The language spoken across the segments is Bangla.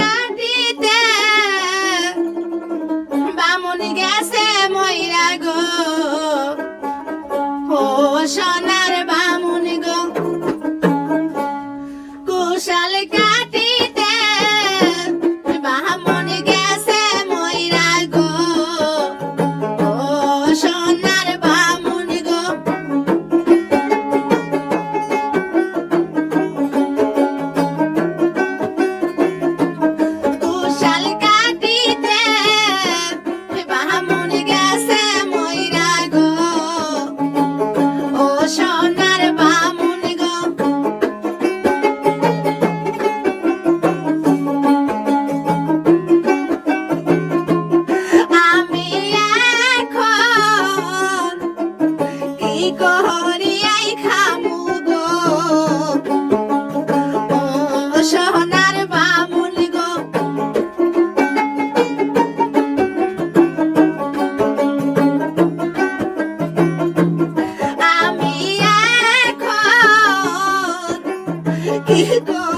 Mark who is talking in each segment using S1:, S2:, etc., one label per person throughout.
S1: কাটিতে গেছে ময়রা গো। ও সোনার Ito.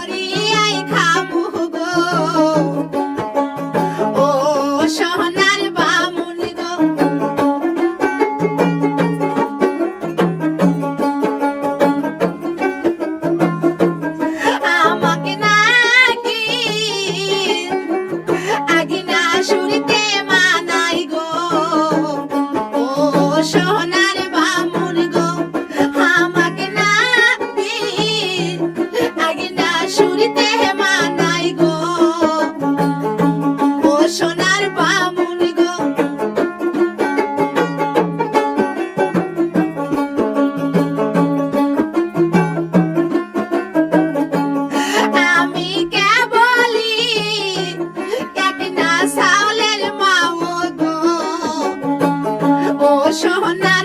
S1: ও